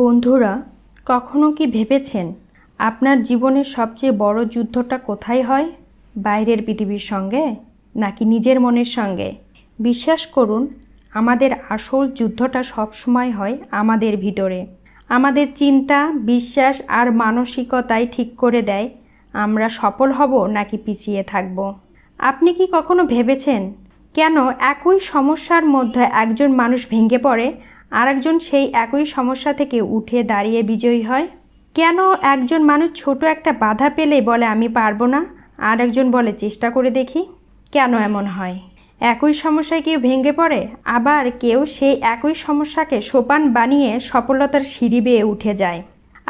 বন্ধুরা, কখনো কি ভেবেছেন আপনার জীবনের সবচেয়ে বড় যুদ্ধটা কোথায় হয়? বাইরের পৃথিবীর সঙ্গে নাকি নিজের মনের সঙ্গে? বিশ্বাস করুন, আমাদের আসল যুদ্ধটা সবসময় হয় আমাদের ভিতরে। আমাদের চিন্তা, বিশ্বাস আর মানসিকতাই ঠিক করে দেয় আমরা সফল হব নাকি পিছিয়ে থাকব। আপনি কি কখনো ভেবেছেন, কেন একই সমস্যার মধ্যে একজন মানুষ ভেঙে পড়ে আরেকজন সেই একই সমস্যা থেকে উঠে দাঁড়িয়ে বিজয়ী হয়। কেন একজন মানুষ ছোট একটা বাধা পেলেই বলে আমি পারব না? আর একজন বলে, চেষ্টা করে দেখি কেন এমন হয়? একই সমস্যায় কেউ ভেঙে পড়ে, আবার কেউ সেই একই সমস্যাকে সোপান বানিয়ে সফলতার সিঁড়ি বেয়ে উঠে যায়।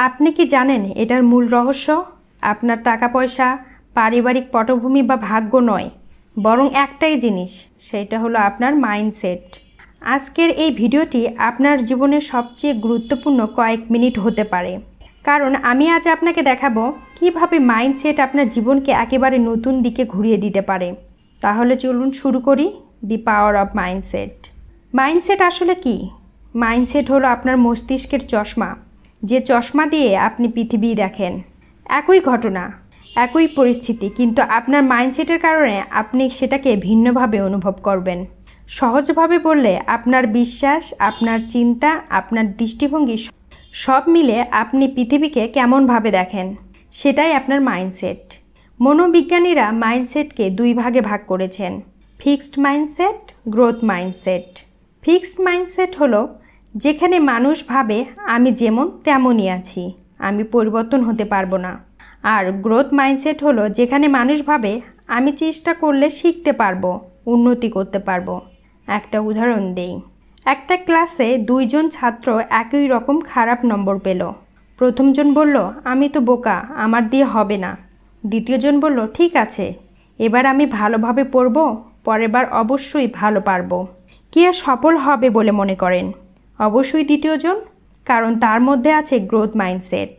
আপনি কি জানেন এটার মূল রহস্য? আপনার টাকা পয়সা পারিবারিক পটভূমি বা ভাগ্য নয়, বরং একটাই জিনিস, সেটা হলো আপনার মাইন্ডসেট। আজকের এই ভিডিওটি আপনার জীবনের সবচেয়ে গুরুত্বপূর্ণ কয়েক মিনিট হতে পারে। কারণ আমি আজ আপনাকে দেখাবো কীভাবে মাইন্ডসেট আপনার জীবনকে একেবারে নতুন দিকে ঘুরিয়ে দিতে পারে। তাহলে চলুন শুরু করি the power of mindset. Mindset আসলে কি? মাইন্ডসেট হলো আপনার মস্তিষ্কের চশমা। যে চশমা দিয়ে আপনি পৃথিবী দেখেন। একই ঘটনা, একই পরিস্থিতি, কিন্তু আপনার মাইন্ডসেটের কারণে আপনি সেটাকে ভিন্নভাবে অনুভব করবেন। সহজভাবে বললে আপনার বিশ্বাস, আপনার চিন্তা, আপনার দৃষ্টিভঙ্গি সব মিলে আপনি পৃথিবীকে কেমনভাবে দেখেন? সেটাই আপনার মাইন্ডসেট। মনোবিজ্ঞানীরা মাইন্ডসেটকে দুই ভাগে ভাগ করেছেন। Fixed mindset, growth mindset. Fixed mindset হলো, যেখানে মানুষ ভাবে, আমি যেমন তেমনই আছি, আমি পরিবর্তন হতে পারব না। আর গ্রোথ মাইন্ডসেট হলো, যেখানে মানুষ ভাবে, আমি চেষ্টা করলে শিখতে পারব, উন্নতি করতে পারব। একটা উদাহরণ দেই। একটা ক্লাসে দুইজন ছাত্র একই রকম খারাপ নম্বর পেল। প্রথমজন বলল, আমি তো বোকা, আমার দিয়ে হবে না। দ্বিতীয়জন বলল, ঠিক আছে, এবার আমি ভালোভাবে পড়ব পরের বার অবশ্যই ভালো পারব। কে সফল হবে বলে মনে করেন? অবশ্যই দ্বিতীয়জন, কারণ তার মধ্যে আছে গ্রোথ মাইন্ডসেট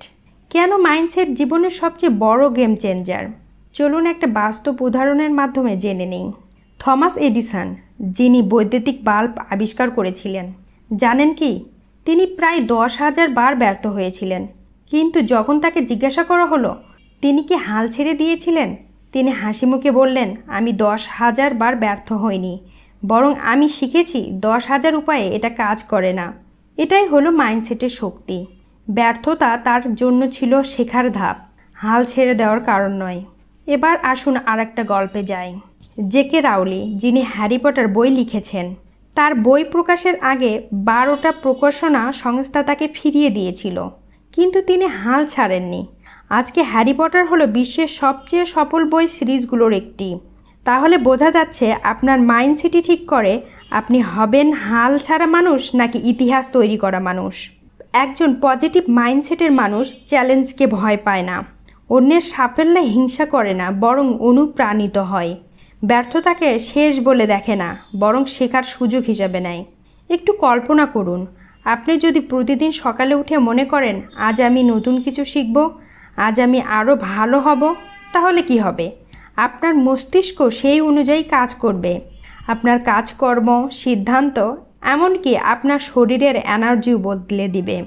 কেন মাইন্ডসেট জীবনের সবচেয়ে বড় গেম চেঞ্জার চলুন একটা বাস্তব উদাহরণের মাধ্যমে জেনে নিই। থমাস এডিসন যিনি বৈদ্যুতিক বাল্ব আবিষ্কার করেছিলেন। জানেন কি, তিনি প্রায় দশ হাজার বার ব্যর্থ হয়েছিলেন। কিন্তু যখন তাকে জিজ্ঞাসা করা হলো, তিনি কি হাল ছেড়ে দিয়েছিলেন? তিনি হাসি মুখে বললেন, আমি দশ হাজার বার ব্যর্থ হইনি, বরং আমি শিখেছি দশ হাজার উপায়ে এটা কাজ করে না। এটাই হলো মাইন্ডসেটের শক্তি। ব্যর্থতা তার জন্য ছিল শেখার ধাপ, হাল ছেড়ে দেওয়ার কারণ নয়। এবার আসুন আর একটা গল্পে যাই। জেকে রাউলি যিনি হ্যারি পটার বই লিখেছেন, তার বই প্রকাশের আগে বারোটা প্রকাশনা সংস্থা তাকে ফিরিয়ে দিয়েছিল, কিন্তু তিনি হাল ছাড়েননি। আজকে হ্যারি পটার হলো বিশ্বের সবচেয়ে সফল বই সিরিজগুলোর একটি। তাহলে বোঝা যাচ্ছে আপনার মাইন্ডসেটই ঠিক করে আপনি হবেন হাল ছাড়া মানুষ নাকি ইতিহাস তৈরি করা মানুষ। একজন পজিটিভ মাইন্ডসেটের মানুষ চ্যালেঞ্জকে ভয় পায় না, অন্যের সাফল্যে হিংসা করে না, বরং অনুপ্রাণিত হয়। ব্যর্থতাকে শেষ বলে দেখে না, বরং শেখার সুযোগ হিসাবে নেয়। একটু কল্পনা করুন, আপনি যদি প্রতিদিন সকালে উঠে মনে করেন, আজ আমি নতুন কিছু শিখব, আজ আমি আরও ভালো হব তাহলে কি হবে? আপনার মস্তিষ্ক সেই অনুযায়ী কাজ করবে। আপনার কাজকর্ম, সিদ্ধান্ত, এমনকি আপনার শরীরের এনার্জিও বদলে দিবে।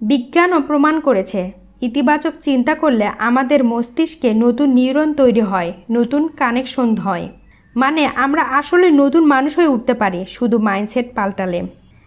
বিজ্ঞানও প্রমাণ করেছে, ইতিবাচক চিন্তা করলে আমাদের মস্তিষ্কে নতুন নিউরন তৈরি হয়, নতুন কানেকশন হয়। মানে আমরা আসলে নতুন মানুষ হয়ে উঠতে পারি, শুধু মাইন্ডসেট পাল্টালে।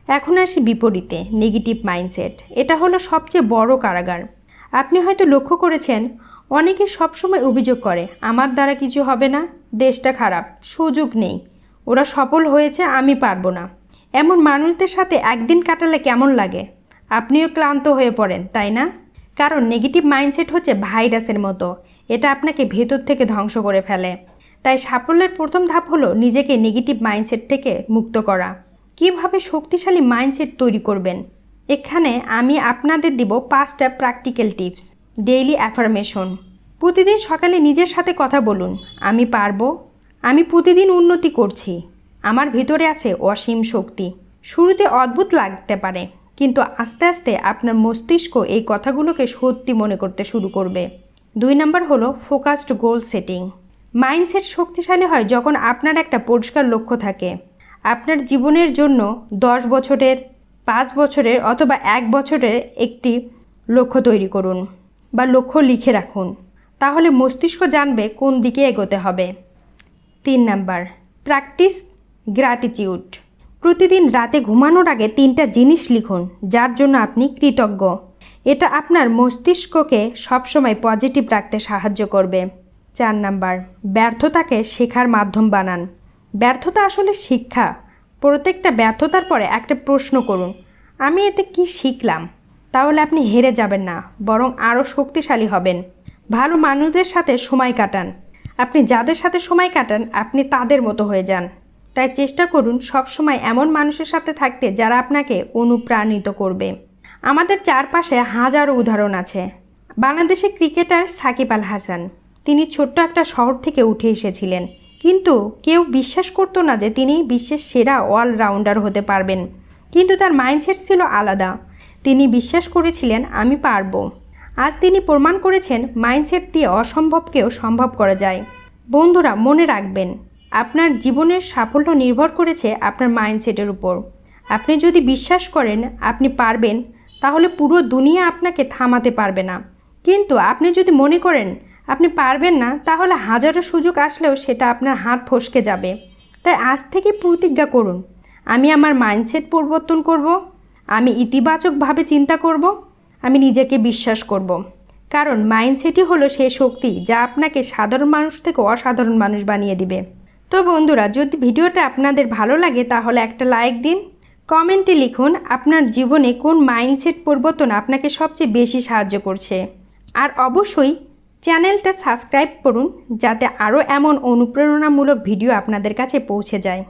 এখন আসি বিপরীতে, নেগেটিভ মাইন্ডসেট। এটা হলো সবচেয়ে বড় কারাগার। আপনি হয়তো লক্ষ্য করেছেন, অনেকে সবসময় অভিযোগ করে, আমার দ্বারা কিছু হবে না, দেশটা খারাপ, সুযোগ নেই। ওরা সফল হয়েছে, আমি পারব না। এমন মানুষদের সাথে একদিন কাটালে কেমন লাগে? আপনিও ক্লান্ত হয়ে পড়েন, তাই না? কারণ নেগেটিভ মাইন্ডসেট হচ্ছে ভাইরাসের মতো। এটা আপনাকে ভেতর থেকে ধ্বংস করে ফেলে। তাই সাফল্যের প্রথম ধাপ হলো নিজেকে নেগেটিভ মাইন্ডসেট থেকে মুক্ত করা। কীভাবে শক্তিশালী মাইন্ডসেট তৈরি করবেন? এখানে আমি আপনাদের দিব পাঁচটা প্র্যাকটিক্যাল টিপস ডেইলি অ্যাফার্মেশন প্রতিদিন সকালে নিজের সাথে কথা বলুন, আমি পারব, আমি প্রতিদিন উন্নতি করছি, আমার ভিতরে আছে অসীম শক্তি। শুরুতে অদ্ভুত লাগতে পারে, কিন্তু আস্তে আস্তে আপনার মস্তিষ্ক এই কথাগুলোকে সত্যি মনে করতে শুরু করবে। দুই নম্বর হলো ফোকাসড গোল সেটিং মাইন্ডসেট শক্তিশালী হয় যখন আপনার একটা পরিষ্কার লক্ষ্য থাকে। আপনার জীবনের জন্য দশ বছরের, পাঁচ বছরের অথবা এক বছরের একটি লক্ষ্য তৈরি করুন বা লক্ষ্য লিখে রাখুন। তাহলে মস্তিষ্ক জানবে কোন দিকে এগোতে হবে। তিন নাম্বার, প্র্যাকটিস গ্র্যাটিটিউড প্রতিদিন রাতে ঘুমানোর আগে তিনটা জিনিস লিখুন, যার জন্য আপনি কৃতজ্ঞ। এটা আপনার মস্তিষ্ককে সবসময় পজিটিভ রাখতে সাহায্য করবে। চার নাম্বার। ব্যর্থতাকে শেখার মাধ্যম বানান। ব্যর্থতা আসলে শিক্ষা। প্রত্যেকটা ব্যর্থতার পরে একটা প্রশ্ন করুন, আমি এতে কি শিখলাম? তাহলে আপনি হেরে যাবেন না, বরং আরও শক্তিশালী হবেন। ভালো মানুষদের সাথে সময় কাটান। আপনি যাদের সাথে সময় কাটান, আপনি তাদের মতো হয়ে যান। তাই চেষ্টা করুন সবসময় এমন মানুষের সাথে থাকতে যারা আপনাকে অনুপ্রাণিত করবে। আমাদের চারপাশে হাজারো উদাহরণ আছে। বাংলাদেশের ক্রিকেটার সাকিব আল হাসান। তিনি ছোট্ট একটা শহর থেকে উঠে এসেছিলেন। কিন্তু কেউ বিশ্বাস করতো না যে তিনি বিশ্বের সেরা অলরাউন্ডার হতে পারবেন। কিন্তু তার মাইন্ডসেট ছিল আলাদা। তিনি বিশ্বাস করেছিলেন, আমি পারব। আজ তিনি প্রমাণ করেছেন মাইন্ডসেট দিয়ে অসম্ভবকেও সম্ভব করা যায়। বন্ধুরা, মনে রাখবেন, আপনার জীবনের সাফল্য নির্ভর করেছে আপনার মাইন্ডসেটের উপর। আপনি যদি বিশ্বাস করেন, আপনি পারবেন, তাহলে পুরো দুনিয়া আপনাকে থামাতে পারবে না। কিন্তু আপনি যদি মনে করেন আপনি পারবেন না, তাহলে হাজারো সুযোগ আসলেও সেটা আপনার হাত ফসকে যাবে। তাই আজ থেকে প্রতিজ্ঞা করুন, আমি আমার মাইন্ডসেট পরিবর্তন করব, আমি ইতিবাচকভাবে চিন্তা করব, আমি নিজেকে বিশ্বাস করব। কারণ মাইন্ডসেটই হলো সেই শক্তি যা আপনাকে সাধারণ মানুষ থেকে অসাধারণ মানুষ বানিয়ে দিবে। তো বন্ধুরা, যদি ভিডিওটা আপনাদের ভালো লাগে, তাহলে একটা লাইক দিন কমেন্টে লিখুন আপনার জীবনে কোন মাইন্ডসেট পরিবর্তন আপনাকে সবচেয়ে বেশি সাহায্য করছে। আর অবশ্যই চ্যানেলটা সাবস্ক্রাইব করুন যাতে আরও এমন অনুপ্রেরণামূলক ভিডিও আপনাদের কাছে পৌঁছে যায়।